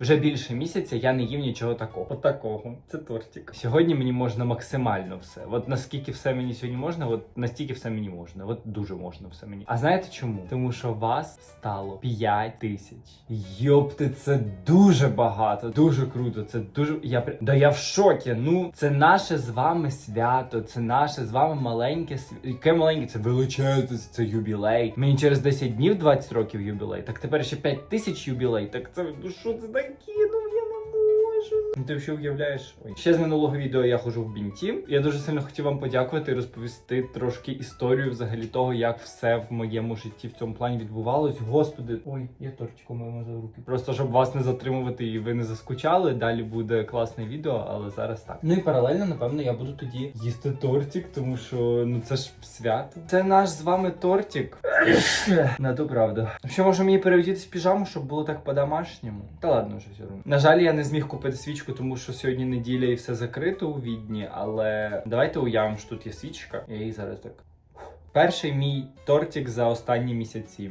Вже більше місяця я не їв нічого такого. От такого. Це тортик. Сьогодні мені можна максимально все. От наскільки все мені сьогодні можна, от настільки все мені можна. От дуже можна все мені. А знаєте чому? Тому що вас стало 5 тисяч. Йопти, це дуже багато, дуже круто. Це дуже. Я да я в шокі. Ну, це наше з вами свято, це наше з вами маленьке свято. Яке маленьке? Це величезне, це юбілей. Мені через 10 днів 20 років юбілей. Так тепер ще 5 тисяч юбілей. Так це ну що це таке? Ну не можу. Ну, Ти ще уявляєш? Ой. Ще з минулого відео я ходжу в бінті. Я дуже сильно хотів вам подякувати і розповісти трошки історію взагалі того, як все в моєму житті в цьому плані відбувалось. Господи, ой, я тортиком мазав руки. Просто щоб вас не затримувати і ви не заскучали. Далі буде класне відео, але зараз так. Ну і паралельно, напевно, я буду тоді їсти тортик, тому що ну це ж свято. Це наш з вами тортик. На то правда. Що може мені переодітись в піжаму, щоб було так по-домашньому? Та ладно, вже все одно. На жаль, я не зміг купити свічку, тому що сьогодні неділя і все закрито у відні, але давайте уявимо, що тут є свічка. Я її зараз так. Перший мій тортик за останні місяці.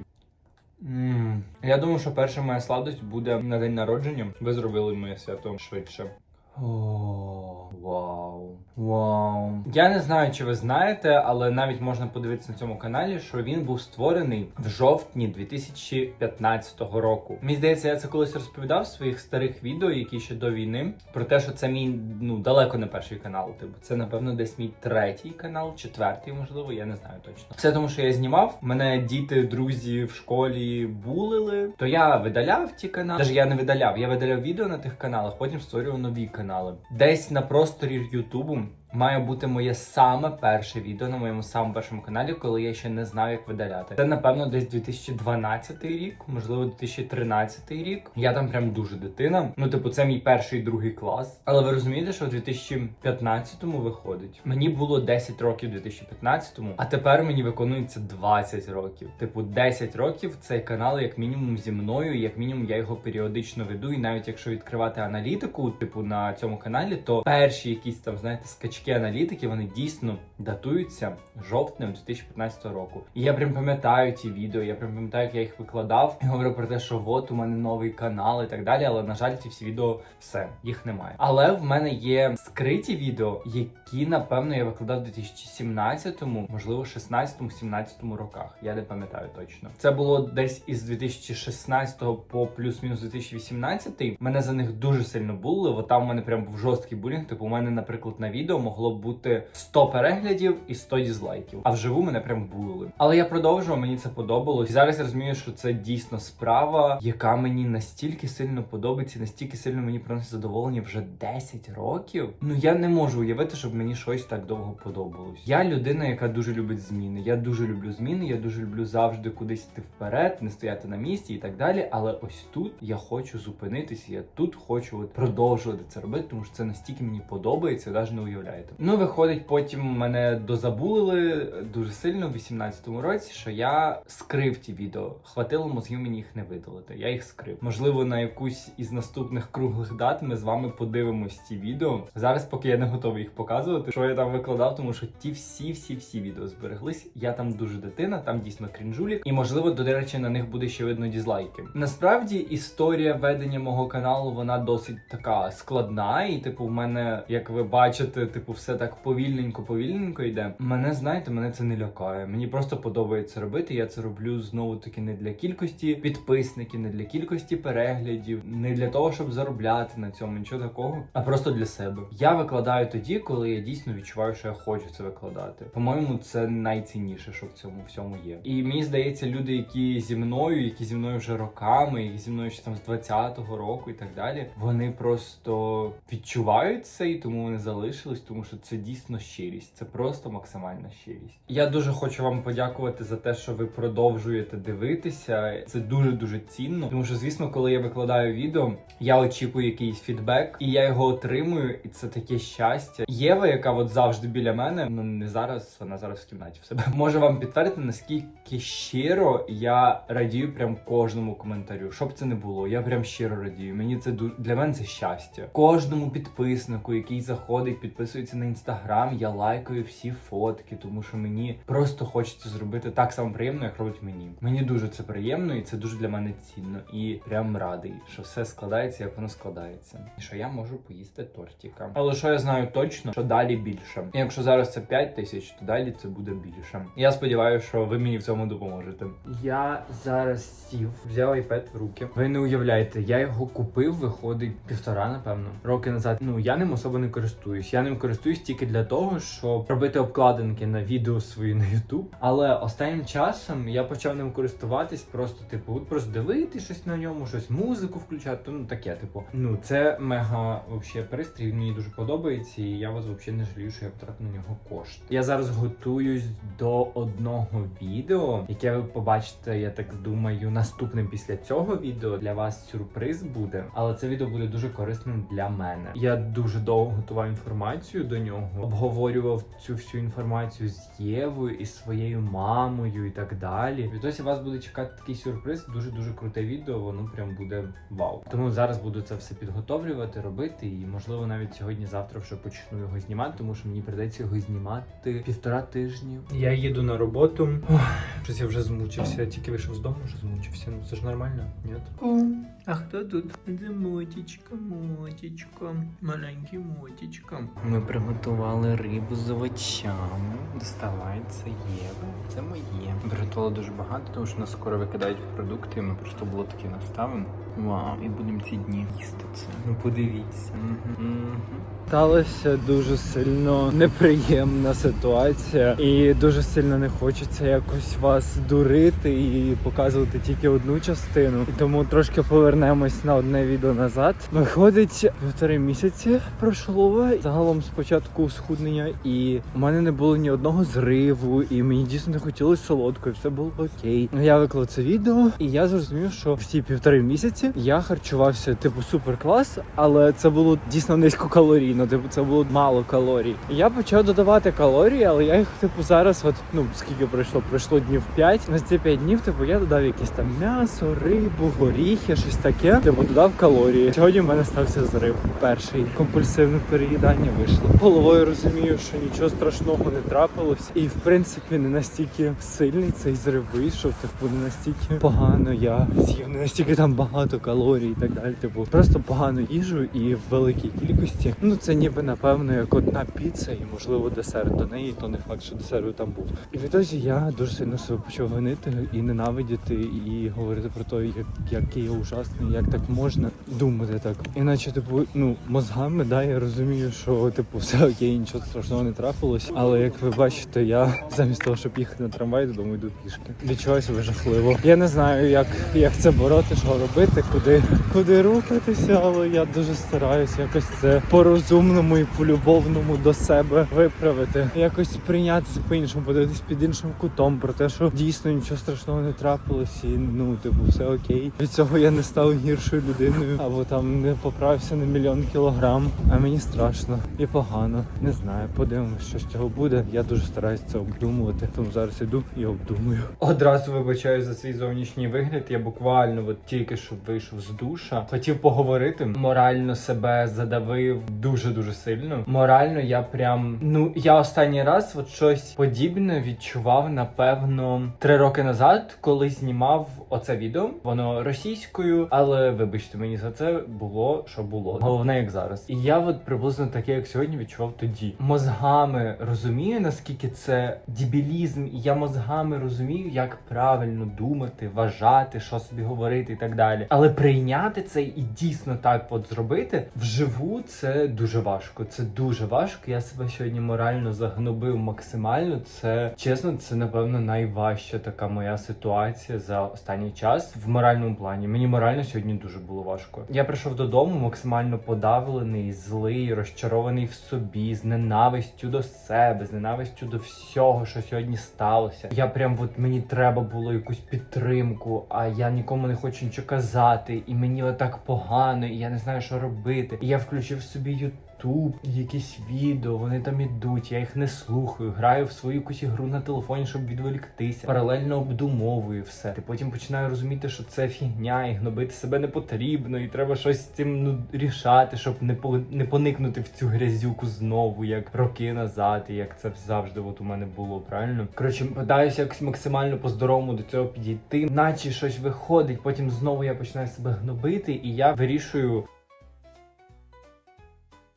Ммм. Я думаю, що перша моя сладость буде на день народження. Ви зробили моє свято швидше. О, вау. Вау. Я не знаю, чи ви знаєте, але навіть можна подивитися на цьому каналі, що він був створений в жовтні 2015 року. Мені здається, я це колись розповідав в своїх старих відео, які ще до війни, про те, що це мій ну далеко не перший канал. Типу, це напевно десь мій третій канал, четвертий, можливо, я не знаю точно. Це тому, що я знімав. Мене діти, друзі в школі булили. То я видаляв ті канали. Даже я не видаляв, я видаляв відео на тих каналах, потім створював нові канали. Десь на просторі Ютубу має бути моє саме перше відео на моєму самому першому каналі, коли я ще не знав, як видаляти. Це напевно десь 2012 рік, можливо, 2013 рік. Я там прям дуже дитина. Ну, типу, це мій перший і другий клас. Але ви розумієте, що в 2015-му виходить. Мені було 10 років у 2015-му, а тепер мені виконується 20 років. Типу, 10 років цей канал, як мінімум, зі мною, як мінімум, я його періодично веду. І навіть якщо відкривати аналітику, типу на цьому каналі, то перші якісь там, знаєте, скачки аналітики, вони дійсно датуються жовтнем 2015 року. І я прям пам'ятаю ті відео, я прям пам'ятаю, як я їх викладав і говорив про те, що от у мене новий канал і так далі. Але на жаль, ці всі відео все, їх немає. Але в мене є скриті відео, які напевно я викладав в 2017-му, можливо, 16-17 роках. Я не пам'ятаю точно. Це було десь із 2016 по плюс-мінус 2018. Мене за них дуже сильно було. От там у мене прям був жорсткий булінг. Типу, у мене, наприклад, на відео могло бути 100 переглядів і 100 дізлайків. А вживу мене прям були. Але я продовжував, мені це подобалось. І зараз я розумію, що це дійсно справа, яка мені настільки сильно подобається, настільки сильно мені приносить задоволення вже 10 років. Ну я не можу уявити, щоб мені щось так довго подобалось. Я людина, яка дуже любить зміни. Я дуже люблю зміни. Я дуже люблю завжди кудись йти вперед, не стояти на місці і так далі. Але ось тут я хочу зупинитися. Я тут хочу от продовжувати це робити, тому що це настільки мені подобається, навіть не уявляєте. Ну виходить, потім мене дозабулили дуже сильно в 18-му році, що я скрив ті відео. Хватило мозгів мені їх не видалити. Я їх скрив. Можливо, на якусь із наступних круглих дат ми з вами подивимось ці відео. Зараз, поки я не готовий їх показувати, що я там викладав, тому що ті всі, всі, всі відео збереглись. Я там дуже дитина, там дійсно крінжулік, і можливо, до речі, на них буде ще видно дізлайки. Насправді історія ведення мого каналу вона досить така складна, і типу, в мене, як ви бачите, типу, все так повільненько, повільненько йде. Мене знаєте, мене це не лякає. Мені просто подобається робити. Я це роблю знову таки не для кількості підписників, не для кількості переглядів, не для того, щоб заробляти на цьому, нічого такого, а просто для себе. Я викладаю тоді, коли я дійсно відчуваю, що я хочу це викладати. По-моєму, це найцінніше, що в цьому всьому є. І мені здається, люди, які зі мною, які зі мною вже роками, які зі мною ще там з 20-го року і так далі, вони просто відчувають це і тому вони залишились, тому що це дійсно щирість. Це просто максимальна щирість. Я дуже хочу вам подякувати за те, що ви продовжуєте дивитися. Це дуже дуже цінно. Тому що, звісно, коли я викладаю відео, я очікую якийсь фідбек, і я його отримую, і це таке щастя. Єва, яка от завжди біля мене, ну не зараз, вона зараз в кімнаті в себе. Може вам підтвердити, наскільки щиро я радію прям кожному коментарю. Щоб це не було, я прям щиро радію. Мені це для мене це щастя. Кожному підписнику, який заходить, підписується підписуються на інстаграм, я лайкаю всі фотки, тому що мені просто хочеться зробити так само приємно, як робить мені. Мені дуже це приємно, і це дуже для мене цінно. І прям радий, що все складається, як воно складається. І що я можу поїсти тортика. Але що я знаю точно, що далі більше. І якщо зараз це 5 тисяч, то далі це буде більше. Я сподіваюся, що ви мені в цьому допоможете. Я зараз сів, взяв iPad в руки. Ви не уявляєте, я його купив, виходить півтора, напевно, роки назад. Ну я ним особо не користуюсь. Я ним користуюсь тільки для того, щоб робити обкладинки на відео свої на YouTube. Але останнім часом я почав ним користуватись, просто типу, от просто дивитись щось на ньому, щось музику включати. Ну таке, типу, ну це мега вообще пристрій. Мені дуже подобається, і я вас взагалі не жалію, що я потратив на нього кошти. Я зараз готуюсь до одного відео, яке ви побачите, я так думаю, наступним після цього відео для вас сюрприз буде. Але це відео буде дуже корисним для мене. Я дуже довго готував інформацію до нього, обговорював цю всю інформацію з Євою і своєю мамою і так далі. Відтоді вас буде чекати такий сюрприз. Дуже дуже круте відео. Воно прям буде вау. Тому зараз буду це все підготовлювати, робити, і можливо навіть сьогодні-завтра вже почну його знімати, тому що мені прийдеться його знімати півтора тижні. Я їду на роботу. Ох, щось я вже змучився. Я тільки вийшов з дому, вже змучився. Ну це ж нормально, ні? О, а хто тут? Це мотічка, мотічка, маленький мотічка. Ми приготували рибу з овочами. Доставай, це Єва. Це моє. Приготували дуже багато, тому що нас скоро викидають продукти. Ми просто блотки наставимо. Вау, і будемо ці дні їсти це. Ну подивіться. Сталася дуже сильно неприємна ситуація, і дуже сильно не хочеться якось вас дурити і показувати тільки одну частину. І тому трошки повернемось на одне відео назад. Виходить, півтори місяці пройшло. Загалом спочатку схуднення, і у мене не було ні одного зриву, і мені дійсно не хотілося солодкою, все було окей. Ну, Я виклав це відео, і я зрозумів, що в ці півтори місяці я харчувався типу супер клас, але це було дійсно низькокалорійно, типу це було мало калорій. Я почав додавати калорії, але я їх типу зараз, от ну скільки пройшло, пройшло днів 5. На ці 5 днів, типу, я додав якесь там м'ясо, рибу, горіхи, щось таке. Типу додав калорії. Сьогодні в мене стався зрив. Перший компульсивне переїдання вийшло. Головою розумію, що нічого страшного не трапилось, і в принципі не настільки сильний цей зрив вийшов. Типу, не настільки погано я з'їв, не настільки там багато калорій і так далі. Типу, просто погано їжу і в великій кількості. Ну це ніби напевно як одна піца і можливо десерт до неї, то не факт, що десерт там був. І відтоді я дуже сильно себе почав винити і ненавидіти, і говорити про те, як, який я ужасний, як так можна думати так. Іначе, типу, ну мозгами, да, я розумію, що типу все окей, нічого страшного не трапилось. Але як ви бачите, я замість того, щоб їхати на трамвай, додому йду пішки. Відчуваю себе жахливо. Я не знаю, як, як це бороти, що робити, куди, куди рухатися, але я дуже стараюся якось це по-розумному і по-любовному до себе виправити. Якось прийнятися по-іншому, подивитись під іншим кутом про те, що дійсно нічого страшного не трапилось, і ну, типу, все окей. Від цього я не став гіршою людиною, або там не поправився на мільйон кілограм. А мені страшно і погано. Не знаю, подивимось, що з цього буде. Я дуже стараюся це обдумувати. Тому зараз іду і обдумую. Одразу вибачаю за свій зовнішній вигляд. Я буквально от тільки що вийшов з душа. Хотів поговорити. Морально себе задавив дуже дуже сильно. Морально я прям ну я останній раз от щось подібне відчував напевно три роки назад, коли знімав оце відео. Воно російською, але вибачте мені за це було що було. Головне як зараз. І я от приблизно таке, як сьогодні, відчував тоді. Мозгами розумію, наскільки це дебілізм, і я мозгами розумію, як правильно думати, вважати, що собі говорити і так далі. Прийняти це і дійсно так от зробити вживу це дуже важко. Це дуже важко. Я себе сьогодні морально загнобив максимально. Це чесно, це напевно найважча така моя ситуація за останній час в моральному плані. Мені морально сьогодні дуже було важко. Я прийшов додому максимально подавлений, злий, розчарований в собі, з ненавистю до себе, з ненавистю до всього, що сьогодні сталося. Я прям от мені треба було якусь підтримку, а я нікому не хочу нічого казати, і мені отак погано, і я не знаю, що робити. І я включив собі Ютуб, якісь відео, вони там ідуть, я їх не слухаю, граю в свою якусь ігру на телефоні, щоб відволіктися. Паралельно обдумовую все. Ти потім починаю розуміти, що це фігня, і гнобити себе не потрібно, і треба щось з цим ну рішати, щоб не по не поникнути в цю грязюку знову, як роки назад, і як це завжди от у мене було, правильно? Коротше, питаюся якось максимально по-здоровому до цього підійти, наче щось виходить, потім знову я починаю себе гнобити, і я вирішую.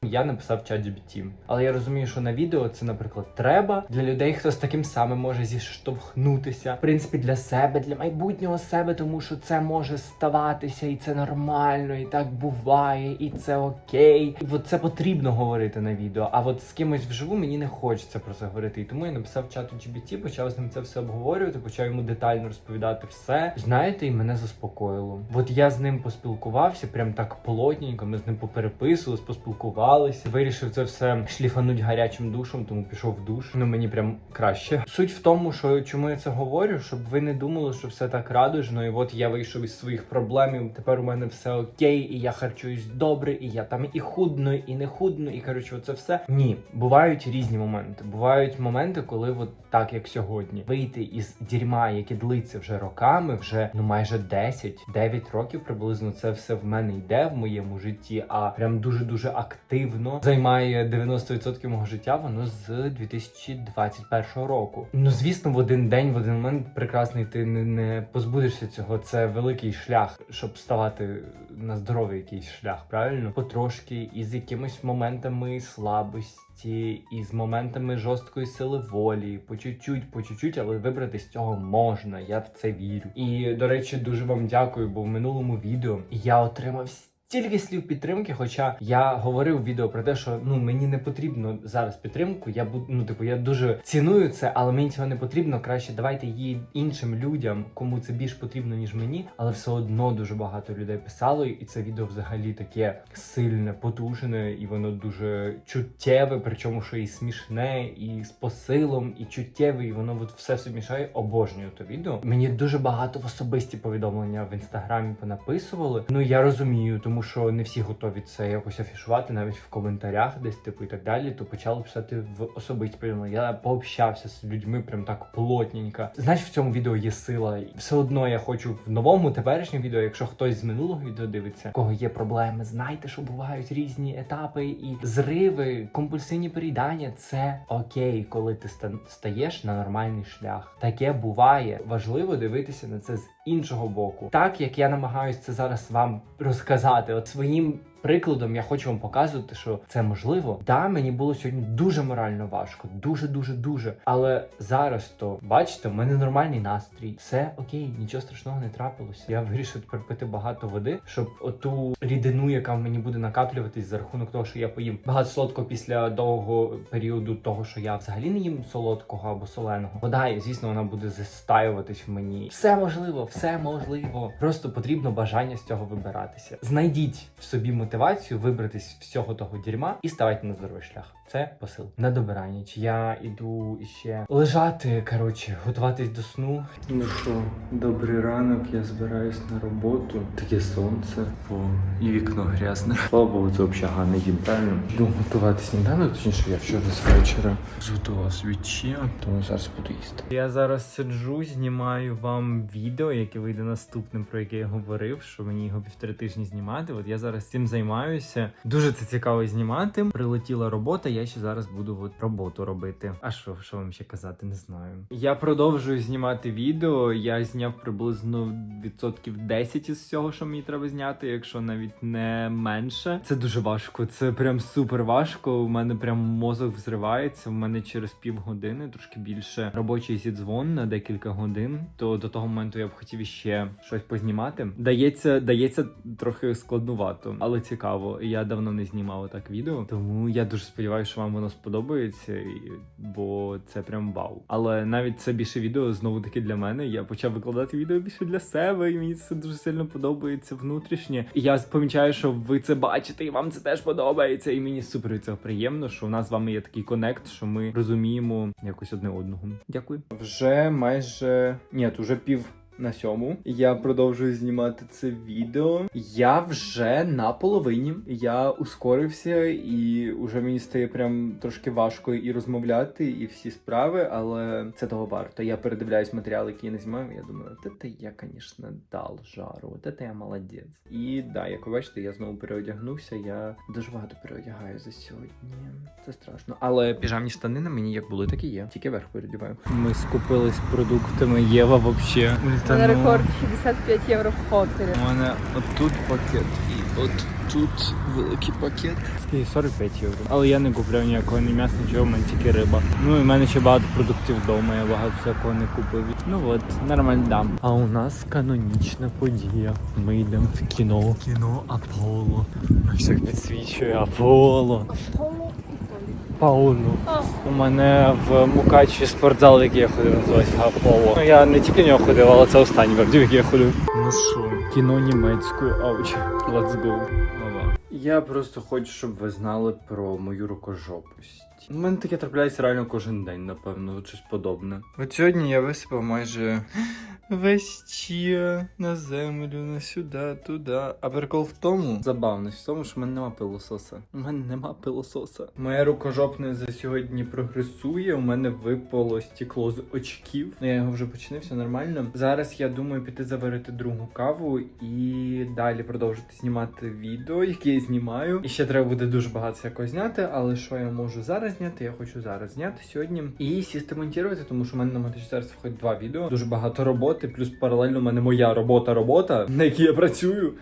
Я написав чат GPT. Але я розумію, що на відео це, наприклад, треба для людей, хто з таким самим може зіштовхнутися. В принципі, для себе, для майбутнього себе, тому що це може ставатися, і це нормально, і так буває, і це окей. І от це потрібно говорити на відео. А от з кимось вживу мені не хочеться про це говорити. І тому я написав чату GPT, почав з ним це все обговорювати, почав йому детально розповідати все. Знаєте, і мене заспокоїло. От я з ним поспілкувався, прям так плотненько. Ми з ним попереписувались, поспілкувалися. Вирішив це все шліфануть гарячим душем, тому пішов в душ. Ну мені прям краще. Суть в тому, що чому я це говорю, щоб ви не думали, що все так радужно, і от я вийшов із своїх проблем. і Тепер у мене все окей, і я харчуюсь добре, і я там і худно, і не худно, і коротше, це все. Ні, бувають різні моменти. Бувають моменти, коли от так як сьогодні вийти із дерьма, яке длиться вже роками, вже ну майже 10, 9 років приблизно це все в мене йде в моєму житті, а прям дуже дуже активно займає 90% мого життя. Воно з 2021 року. Ну звісно, в один день, в один момент прекрасний ти не, не позбудешся цього. Це великий шлях, щоб ставати на здоровий якийсь шлях, правильно? Потрошки і з якимись моментами слабості, і з моментами жорсткої сили волі, по чуть-чуть, по чуть-чуть, але вибрати з цього можна. Я в це вірю. І до речі, дуже вам дякую, бо в минулому відео я отримав. Стільки слів підтримки, хоча я говорив в відео про те, що ну мені не потрібно зараз підтримку. Я буду, ну типу, я дуже ціную це, але мені цього не потрібно. Краще давайте її іншим людям, кому це більш потрібно ніж мені. Але все одно дуже багато людей писало, і це відео взагалі таке сильне, потужне, і воно дуже чуттєве, причому що і смішне, і з посилом, і чуттєве, і воно от все сумішає. Обожнюю то відео. Мені дуже багато в особисті повідомлення в інстаграмі понаписували. Ну я розумію, тому що не всі готові це якось афішувати, навіть в коментарях, десь типу і так далі. То почали писати в особисті. Я пообщався з людьми прям так плотненько. Знаєш, в цьому відео є сила. Все одно я хочу в новому теперішньому відео, якщо хтось з минулого відео дивиться, у кого є проблеми, знайте, що бувають різні етапи і зриви, компульсивні переїдання. Це окей, коли ти стаєш на нормальний шлях. Таке буває. Важливо дивитися на це з іншого боку. Так як я намагаюся це зараз вам розказати, от своїм. Прикладом я хочу вам показувати, що це можливо. Да, мені було сьогодні дуже морально важко, дуже, дуже, дуже. Але зараз то бачите, в мене нормальний настрій, все окей, нічого страшного не трапилося. Я вирішив тепер пити багато води, щоб оту рідину, яка в мені буде накаплюватись за рахунок того, що я поїм багато солодкого після довгого періоду того, що я взагалі не їм солодкого або соленого. Вода, і, звісно, вона буде застаюватись в мені. Все можливо, все можливо. Просто потрібно бажання з цього вибиратися. Знайдіть в собі мотивацію вибратись з всього того дерьма і ставайте на здоровий шлях. Це посил. На добраніч. Я іду ще лежати, коротше, готуватись до сну. Ну що, добрий ранок, я збираюсь на роботу. Таке сонце, о, і вікно грязне. Слава Богу, це общага не їм, правильно? Йду готувати сніданок, точніше, я вчора з вечора зготував свічі, тому зараз буду їсти. Я зараз сиджу, знімаю вам відео, яке вийде наступним, про яке я говорив, що мені його півтори тижні знімати. От я зараз цим займаюся. Дуже це цікаво знімати. Прилетіла робота, я ще зараз буду от роботу робити. А що, що вам ще казати, не знаю. Я продовжую знімати відео. Я зняв приблизно відсотків 10 із всього, що мені треба зняти, якщо навіть не менше. Це дуже важко. Це прям супер важко. У мене прям мозок взривається. У мене через півгодини, трошки більше робочий зідзвон на декілька годин. То до того моменту я б хотів іще щось познімати. Дається, дається трохи складнувато, але цікаво. Я давно не знімав так відео, тому я дуже сподіваюся, що вам воно сподобається, бо це прям вау. Але навіть це більше відео знову таки для мене. Я почав викладати відео більше для себе, і мені це дуже сильно подобається внутрішнє. І я помічаю, що ви це бачите, і вам це теж подобається. І мені супер від цього приємно, що у нас з вами є такий конект, що ми розуміємо якось одне одного. Дякую. Вже майже ні, вже пів на сьому. Я продовжую знімати це відео. Я вже на половині. Я ускорився, і вже мені стає прям трошки важко і розмовляти, і всі справи, але це того варто. Я передивляюсь матеріали, які я не знімаю. Я думаю, от це я, звісно, дал жару, от це я молодець. І да, як ви бачите, я знову переодягнувся. Я дуже багато переодягаю за сьогодні. Це страшно. Але піжамні штани на мені як були, так і є. Тільки верх передіваю. Ми скупились продуктами. Єва вообще На рекорд 65 євро в Хофері. У мене отут пакет і от тут великий пакет. Скільки 45 євро. Але я не купляв ніякого ні м'яса, нічого, в мене тільки риба. Ну і в мене ще багато продуктів вдома, я багато всякого не купив. Ну от, нормально дам. А у нас канонічна подія. Ми йдемо в кіно. Кіно Аполло. Ось так підсвічує Аполло. Пауло. У мене в Мукачі спортзал, в який я ходив, називається Аполло. Ну, я не тільки в нього ходив, але це останній веб, в який я ходив. Ну що, кіно німецькою, ауч. Let's go. Я просто хочу, щоб ви знали про мою рукожопість. У мене таке трапляється реально кожен день, напевно, щось подобне. От сьогодні я висипав майже весь на землю, на сюди, туди. А прикол в тому, забавність в тому, що в мене нема пилососа. У мене нема пилососа. Моя рукожопне за сьогодні прогресує. У мене випало стекло з очків. Ну, Я його вже починив, все нормально. Зараз я думаю піти заварити другу каву і далі продовжити знімати відео, яке я знімаю. І ще треба буде дуже багато всякого зняти, але що я можу зараз зняти, я хочу зараз зняти сьогодні і сісти монтувати, тому що в мене на монтажі зараз виходить два відео. Дуже багато роботи, плюс паралельно в мене моя робота, робота, на якій я працюю.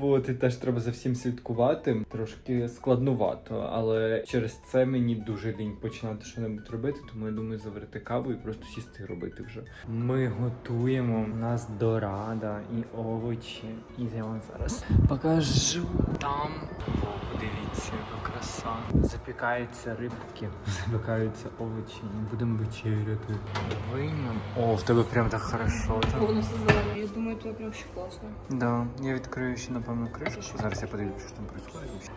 От, і теж треба за всім слідкувати. Трошки складнувато, але через це мені дуже лінь починати щось робити, тому я думаю заварити каву і просто сісти робити вже. Ми готуємо у нас дорада і овочі. І я вам зараз покажу там. О, подивіться, яка краса. Запікаються рибки, запікаються овочі, будемо вечеряти. Вином. О, в тебе прям так хорошо. так. Воно все зелене. Я думаю, це прям ще класно. Да, я відкрию ще, напевно, кришку. Зараз я подивлюся, що там відбувається.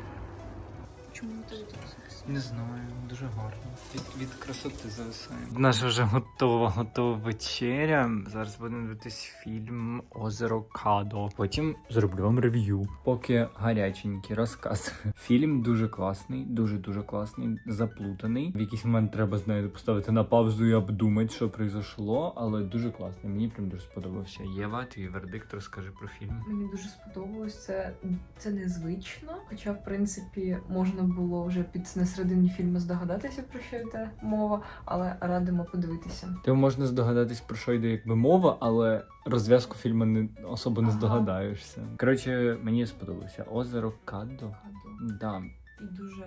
Чому ти так зараз? Не знаю, дуже гарно. Від, від красоти зависає. Наша вже готова, готова вечеря. Зараз будемо дивитись фільм Озеро Кадо. Потім зроблю вам рев'ю. Поки гаряченький розказ. Фільм дуже класний, дуже дуже класний, заплутаний. В якийсь момент треба знаєте, поставити на паузу і обдумати, що произошло, але дуже класний. Мені прям дуже сподобався. Єва, твій вердикт розкажи про фільм. Мені дуже сподобалось. Це, це незвично. Хоча, в принципі, можна було вже під на середині фільму здогадатися, про що йде мова, але радимо подивитися. Ти можна здогадатись про що йде якби мова, але розв'язку фільму не особо не Ага. здогадаєшся. Коротше, мені сподобалося. Озеро Кадо. Кадо. Да. І дуже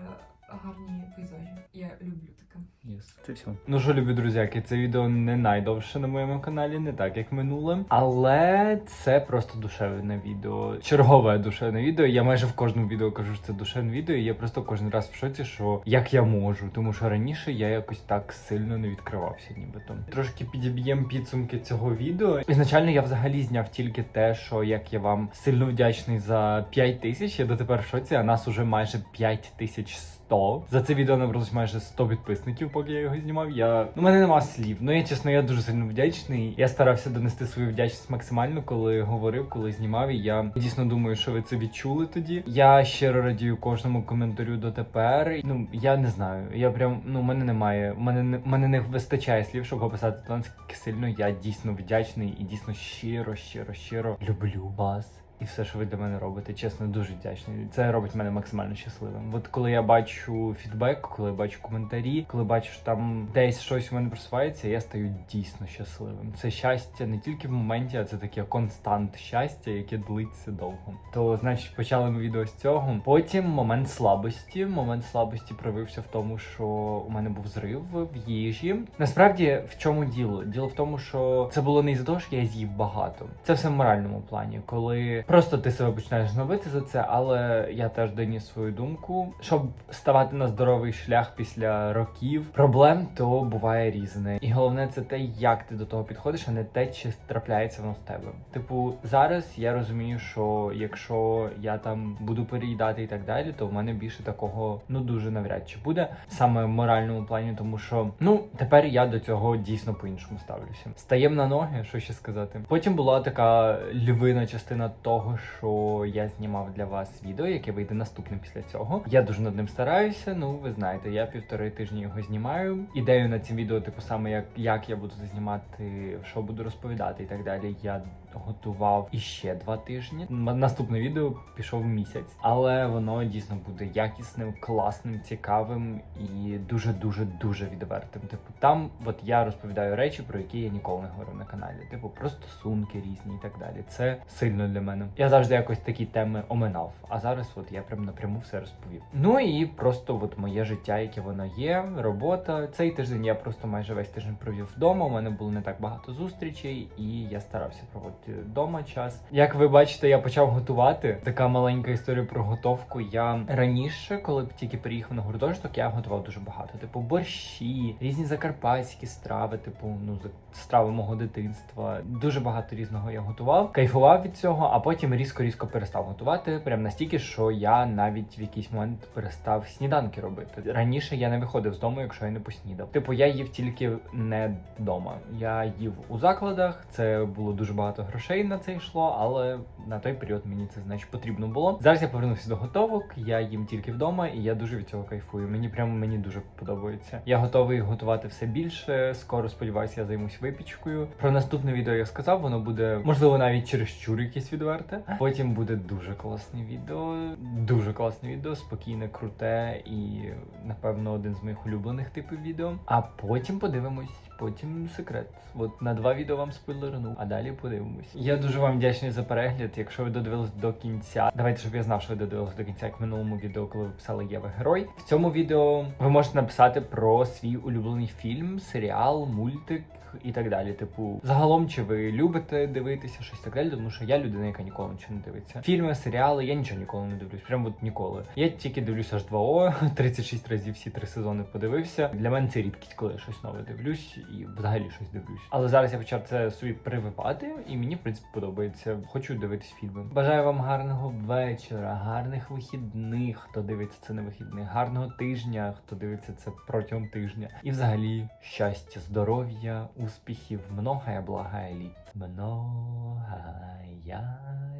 гарні пейзажі. Я люблю таке. Yes. Це все. Ну що, любі друзяки, це відео не найдовше на моєму каналі, не так як минуле. Але це просто душевне відео. Чергове душевне відео. Я майже в кожному відео кажу, що це душевне відео. І я просто кожен раз в шоці, що як я можу. Тому що раніше я якось так сильно не відкривався, нібито. Трошки підіб'ємо підсумки цього відео. Ізначально я взагалі зняв тільки те, що як я вам сильно вдячний за 5 тисяч. Я дотепер в шоці, а нас уже майже 5 тисяч 100. За це відео набралось майже 100 підписників, поки я його знімав. Я ну, мене нема слів. Ну я чесно, я дуже сильно вдячний. Я старався донести свою вдячність максимально, коли говорив, коли знімав. І я дійсно думаю, що ви це відчули тоді. Я щиро радію кожному коментарю дотепер. Ну я не знаю. Я прям ну, мене немає. Мене не мене не вистачає слів, щоб описати наскільки сильно я дійсно вдячний і дійсно щиро, щиро, щиро люблю вас. І все, що ви для мене робите, чесно, дуже вдячний. Це робить мене максимально щасливим. От коли я бачу фідбек, коли я бачу коментарі, коли бачу, що там десь щось у мене просувається, я стаю дійсно щасливим. Це щастя не тільки в моменті, а це таке констант щастя, яке длиться довго. То, значить, почали ми відео з цього. Потім момент слабості. Момент слабості проявився в тому, що у мене був зрив в їжі. Насправді, в чому діло? Діло в тому, що це було не із-за того, що я з'їв багато. Це все в моральному плані, коли Просто ти себе починаєш гнобити за це, але я теж доніс свою думку. Щоб ставати на здоровий шлях після років проблем, то буває різне. І головне це те, як ти до того підходиш, а не те, чи трапляється воно в тебе. Типу, зараз я розумію, що якщо я там буду переїдати і так далі, то в мене більше такого ну дуже навряд чи буде саме в моральному плані, тому що ну тепер я до цього дійсно по-іншому ставлюся. Стаємо на ноги, що ще сказати. Потім була така львина частина того, що я знімав для вас відео, яке вийде наступним після цього. Я дуже над ним стараюся. Ну ви знаєте, я півтори тижні його знімаю. Ідею на цим відео, типу, саме як, як я буду знімати, що буду розповідати і так далі. Я готував іще два тижні. Наступне відео пішов місяць, але воно дійсно буде якісним, класним, цікавим і дуже дуже дуже відвертим. Типу, там от я розповідаю речі, про які я ніколи не говорив на каналі. Типу, про стосунки різні і так далі. Це сильно для мене. Я завжди якось такі теми оминав. А зараз, от я прям напряму все розповів. Ну і просто от моє життя, яке воно є, робота. Цей тиждень я просто майже весь тиждень провів вдома. У мене було не так багато зустрічей, і я старався проводити вдома час. Як ви бачите, я почав готувати. Така маленька історія про готовку. Я раніше, коли б тільки приїхав на гуртожиток, я готував дуже багато. Типу борщі, різні закарпатські страви, типу, ну страви мого дитинства. Дуже багато різного я готував, кайфував від цього, а потім різко-різко перестав готувати. Прям настільки, що я навіть в якийсь момент перестав сніданки робити. Раніше я не виходив з дому, якщо я не поснідав. Типу, я їв тільки не вдома. Я їв у закладах. Це було дуже багато грошей на це йшло, але на той період мені це значить потрібно було. Зараз я повернувся до готовок. Я їм тільки вдома, і я дуже від цього кайфую. Мені прямо мені дуже подобається. Я готовий готувати все більше. Скоро сподіваюся, я займусь випічкою. Про наступне відео я сказав, воно буде можливо навіть через щур якесь відверте. Потім буде дуже класне відео, дуже класне відео, спокійне, круте і напевно один з моїх улюблених типів відео. А потім подивимось. Потім секрет. От на два відео вам спойлерну, а далі подивимось. Я дуже вам вдячний за перегляд. Якщо ви додивились до кінця, давайте, щоб я знав, що ви додивились до кінця, як в минулому відео, коли ви писали Єва герой. В цьому відео ви можете написати про свій улюблений фільм, серіал, мультик і так далі. Типу, загалом, чи ви любите дивитися щось так далі, тому що я людина, яка ніколи нічого не дивиться. Фільми, серіали, я нічого ніколи не дивлюсь. Прям от ніколи. Я тільки дивлюсь аж 2О, 36 разів всі три сезони подивився. Для мене це рідкість, коли я щось нове дивлюсь і взагалі щось дивлюсь. Але зараз я почав це собі прививати, і мені в принципі подобається. Хочу дивитись фільми. Бажаю вам гарного вечора, гарних вихідних, хто дивиться це на вихідних, гарного тижня, хто дивиться це протягом тижня. І взагалі щастя, здоров'я, успіхів, многая благая літ. Многая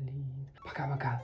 літ. Пока-пока.